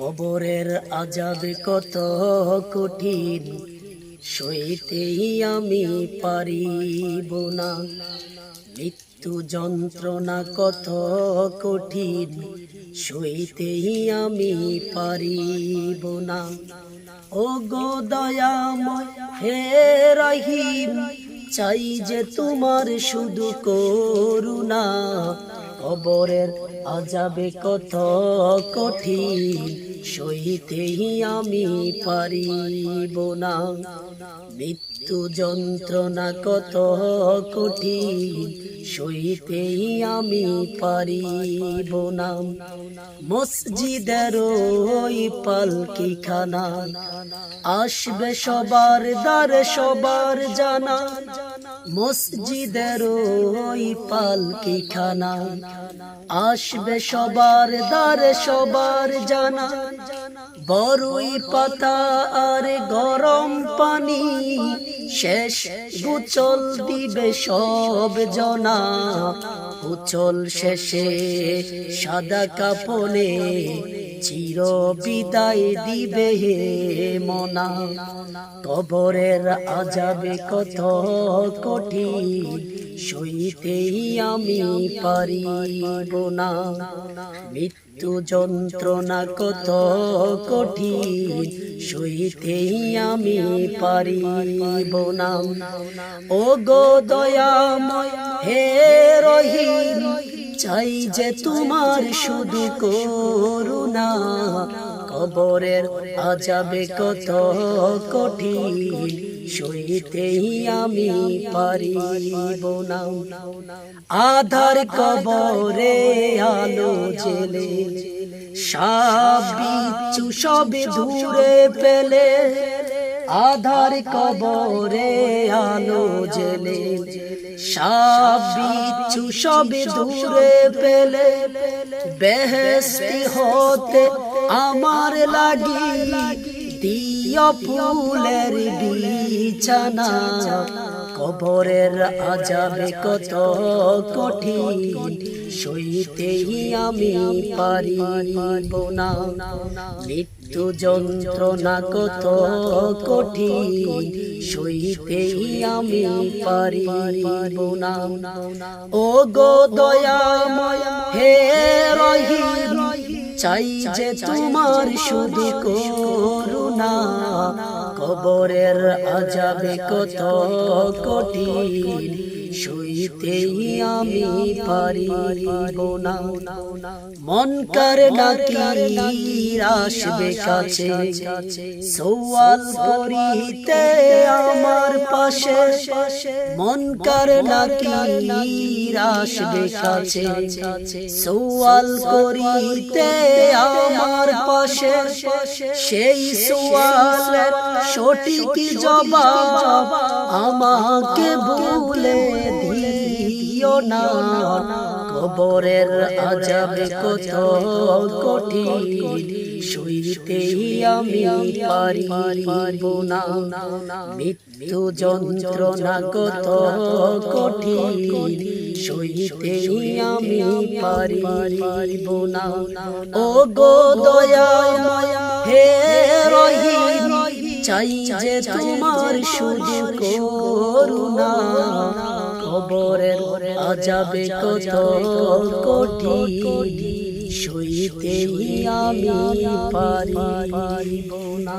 কবরের আজাবে কত কঠিন, সইতেই আমি পারিব না। মৃত্যু যন্ত্রণা কত কঠিন, সইতেই আমি পারিব না। ও গো দয়াময় হে রহিম, চাই যে তোমার শুধু করুণা কবরের আজাবে কত কঠিন সইতেই আমি পারিব না। মৃত্যু যন্ত্রণা কত কঠিন সইতেই আমি পারিব না। মসজিদের ওই পালকি খানা আসবে সবার দ্বার সবার জানা মসজিদের ওই পালকি খানা। আসবে সবার দ্বার সবার জানা। বড়ই পাতা আর গরম পানি, শেষ গুচল দিবে সব জনা। উচল শেষে সাদা কাপনে চির বিদায় দিবে হে মনা। কবরের আজাবে কত কঠিন, সইতেই আমি পারিব না। মৃত্যু যন্ত্রণা কত কঠিন, সইতেই আমি পারিব না। ও গো দয়াময় হে রহিম চাই যে তোমার শুধু করুণা। কবরের আজাবে কত কঠিন সইতেই আমি পারিব না। আধার কবরে আলো জেলে, সাপ, বিচ্ছু সবে দূরে পেলে আধার কবরে আলো জেলে, সাপ বিচ্ছু সবে দূরে পেলে বেহেস্তি হতে আমার লাগি দিয় ফুলের বিছানা। কবরের আজাবে কত কঠিন, সইতেই আমি পারিব না। মৃত্যু যন্ত্রণা কত কঠিন, সইতেই আমি পারিব না। ও গো দয়াময়, হে রহিম, চাই যে তোমার শুধু করুণা কবরের আজাবে কত কঠিন সইতেই আমি পারিব না। মন কার নাকি আসবে কাছে, সওয়াল করিতে আমার পাশে। মন কার নাকি আসবে কাছে, সওয়াল করিতে আমার পাশে। সেই সওয়ালের সঠিক জবাব আমাকে বলে দিও না। কবরের আজাবে কত কঠিন, সইতেই আমি পারিব না। মৃত্যু যন্ত্রণা কত কঠিন, সইতেই আমি পারিব না। ও গো দয়াময় হে রহিম চাই যে তোমার শুধু করুণা। খবরের আজাবে কত কোটি সইতে আমি পারিব না